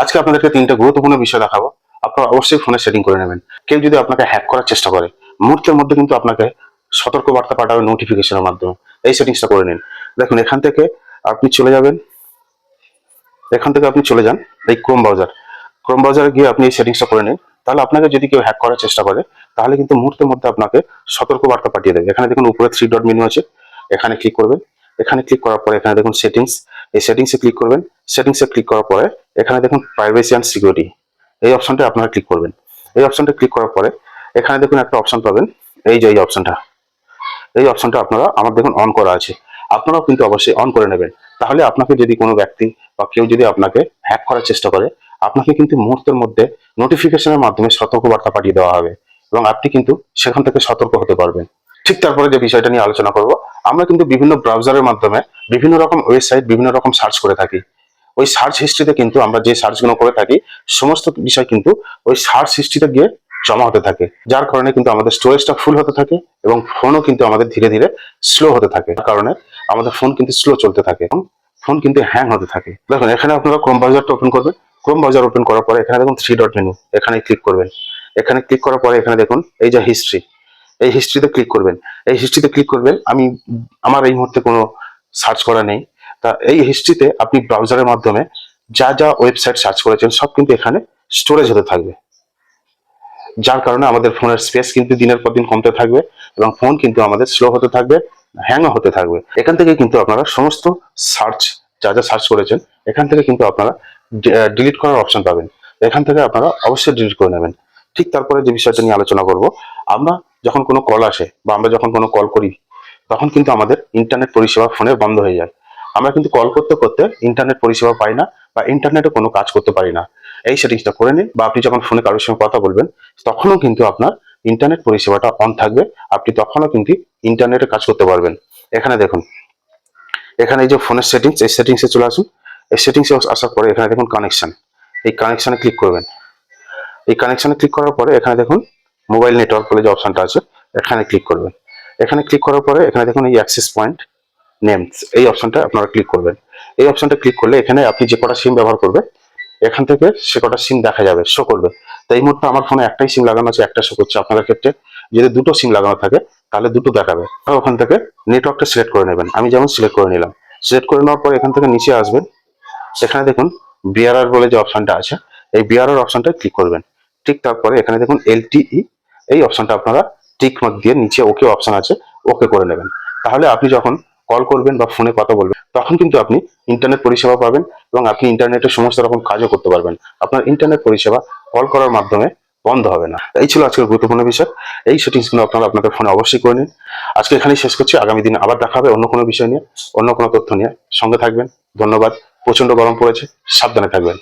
আজকে আপনাদেরকে তিনটা গুরুত্বপূর্ণ বিষয় দেখাবো। আপনারা অবশ্যই ফোনে সেটিং করে নেবেন। কেউ যদি আপনাকে হ্যাক করার চেষ্টা করে, মুহূর্তের মধ্যে কিন্তু আপনাকে সতর্ক বার্তা পাঠাবে নোটিফিকেশনের মাধ্যমে। এই সেটিংসটা করে নিন। দেখুন, এখান থেকে আপনি চলে যাবেন। এখান থেকে আপনি চলে যান, এই ক্রোম ব্রাউজার ক্রোম ব্রাউজারে গিয়ে আপনি এই সেটিংসটা করে নিন। তাহলে আপনাকে যদি কেউ হ্যাক করার চেষ্টা করে, তাহলে কিন্তু মুহূর্তের মধ্যে আপনাকে সতর্ক বার্তা পাঠিয়ে দেবে। এখানে দেখুন, উপরে থ্রি ডট মেনু আছে। এখানে ক্লিক করবেন। এখানে ক্লিক করার পরে এখানে দেখুন সেটিংস এই সেটিংসে ক্লিক করবেন। সেটিংসে ক্লিক করার পরে এখানে দেখুন প্রাইভেসি অ্যান্ড সিকিউরিটি এই অপশনটা আপনারা ক্লিক করবেন। এই অপশনটা ক্লিক করার পরে এখানে দেখুন একটা অপশন পাবেন। এই যে, এই অপশনটা এই অপশনটা আপনারা, আমার দেখুন অন করা আছে। আপনারাও কিন্তু অবশ্যই অন করে নেবেন। তাহলে আপনাকে যদি কোনো ব্যক্তি বা কেউ যদি আপনাকে হ্যাক করার চেষ্টা করে, আপনাকে কিন্তু মুহূর্তের মধ্যে নোটিফিকেশনের মাধ্যমে সতর্কবার্তা পাঠিয়ে দেওয়া হবে এবং আপনি কিন্তু সেখান থেকে সতর্ক হতে পারবেন। ঠিক তারপরে যে বিষয়টা নিয়ে আলোচনা করব, আমরা কিন্তু বিভিন্ন ব্রাউজারের মাধ্যমে বিভিন্ন রকম ওয়েবসাইট বিভিন্ন রকম সার্চ করে থাকি। ওই সার্চ হিস্ট্রিতে কিন্তু আমরা যে সার্চগুলো করে থাকি, সমস্ত বিষয় কিন্তু ওই সার্চ হিস্ট্রিতে গিয়ে জমা হতে থাকে। যার কারণে কিন্তু আমাদের স্টোরেজটা ফুল হতে থাকে এবং ফোনও কিন্তু আমাদের ধীরে ধীরে স্লো হতে থাকে। কারণে আমাদের ফোন কিন্তু স্লো চলতে থাকে এবং ফোন কিন্তু হ্যাং হতে থাকে। দেখুন, এখানে আপনারা ক্রোম ব্রাউজারটা ওপেন করবেন। ক্রোম ব্রাউজার ওপেন করার পরে এখানে দেখুন থ্রি ডট মেনু এখানে ক্লিক করবেন। এখানে ক্লিক করার পরে এখানে দেখুন, এই যে হিস্ট্রি এই হিস্ট্রিতে ক্লিক করবেন। এই হিস্ট্রিতে ক্লিক করবেন, আমি, আমার এই মুহূর্তে কোনো সার্চ করা নেই। তা এই হিস্ট্রিতে আপনি ব্রাউজারের মাধ্যমে যা যা ওয়েবসাইট সার্চ করেছেন, সব কিন্তু এখানে স্টোরেজ হতে থাকবে। যার কারণে আমাদের ফোনের স্পেস কিন্তু দিনের পর দিন কমতে থাকবে এবং ফোন কিন্তু আমাদের স্লো হতে থাকবে হ্যাংও হতে থাকবে। এখান থেকে কিন্তু আপনারা সমস্ত সার্চ যা যা সার্চ করেছেন, এখান থেকে কিন্তু আপনারা ডিলিট করার অপশন পাবেন। এখান থেকে আপনারা অবশ্যই ডিলিট করে নেবেন। ঠিক তারপরে যে বিষয়টা নিয়ে আলোচনা করব, আমরা যখন কোনো কল আসে বা আমরা যখন কোনো কল করি, তখন কিন্তু আমাদের ইন্টারনেট পরিষেবা ফোনে বন্ধ হয়ে যায়। আমরা কিন্তু কল করতে করতে ইন্টারনেট পরিষেবা পাই না বা ইন্টারনেটে কোনো কাজ করতে পারি না। এই সেটিংসটা করে নিন বা আপনি যখন ফোনে কারোর সঙ্গে কথা বলবেন, তখনও কিন্তু আপনার ইন্টারনেট পরিষেবাটা অন থাকবে। আপনি তখনও কিন্তু ইন্টারনেটে কাজ করতে পারবেন। এখানে দেখুন, এখানে এই যে ফোনের সেটিংস এই সেটিংসে চলে আসুন। এই সেটিংসে আসার পরে এখানে দেখুন কানেকশন এই কানেকশানে ক্লিক করবেন। এই কানেকশানে ক্লিক করার পরে এখানে দেখুন মোবাইল নেটওয়ার্ক বলে যে অপশনটা আছে, এখানে ক্লিক করবেন। এখানে ক্লিক করার পরে এখানে দেখুন এই অ্যাক্সেস পয়েন্ট নেমস এই অপশনটা আপনারা ক্লিক করবেন। এই অপশনটা ক্লিক করলে এখানে আপনি যে কটা সিম ব্যবহার করবেন, এখান থেকে সে কটা সিম দেখা যাবে শো করবে। তো এই মুহূর্তে আমার ফোনে একটাই সিম লাগানো আছে, একটা শো করছে। আপনাদের ক্ষেত্রে যদি দুটো সিম লাগানো থাকে, তাহলে দুটো দেখাবে। ওখান থেকে নেটওয়ার্কটা সিলেক্ট করে নেবেন। আমি যেমন সিলেক্ট করে নিলাম। সিলেক্ট করে নেওয়ার পর এখান থেকে নিচে আসবেন। এখানে দেখুন বিআরআর বলে যে অপশনটা আছে, এই বিআরআর অপশনটা ক্লিক করবেন। ঠিক তারপরে এখানে দেখুন এলটিই এই অপশনটা আপনারা টিক মার্ক দিয়ে নিচে ওকে অপশন আছে ওকে করে নেবেন। তাহলে আপনি যখন কল করবেন বা ফোনে কথা বলবেন, তখন কিন্তু আপনি ইন্টারনেট পরিষেবা পাবেন এবং আপনি ইন্টারনেটের সমস্ত রকম কাজও করতে পারবেন। আপনার ইন্টারনেট পরিষেবা কল করার মাধ্যমে বন্ধ হবে না। এই ছিল আজকের গুরুত্বপূর্ণ বিষয়। এই সেটিংসগুলো আপনারা আপনাদের ফোনে অবশ্যই করে নিন। আজকে এখানেই শেষ করছি। আগামী দিনে আবার দেখা হবে অন্য কোনো বিষয় নিয়ে, অন্য কোনো তথ্য নিয়ে। সঙ্গে থাকবেন। ধন্যবাদ। প্রচণ্ড গরম পড়েছে। সাবধানে থাকবেন।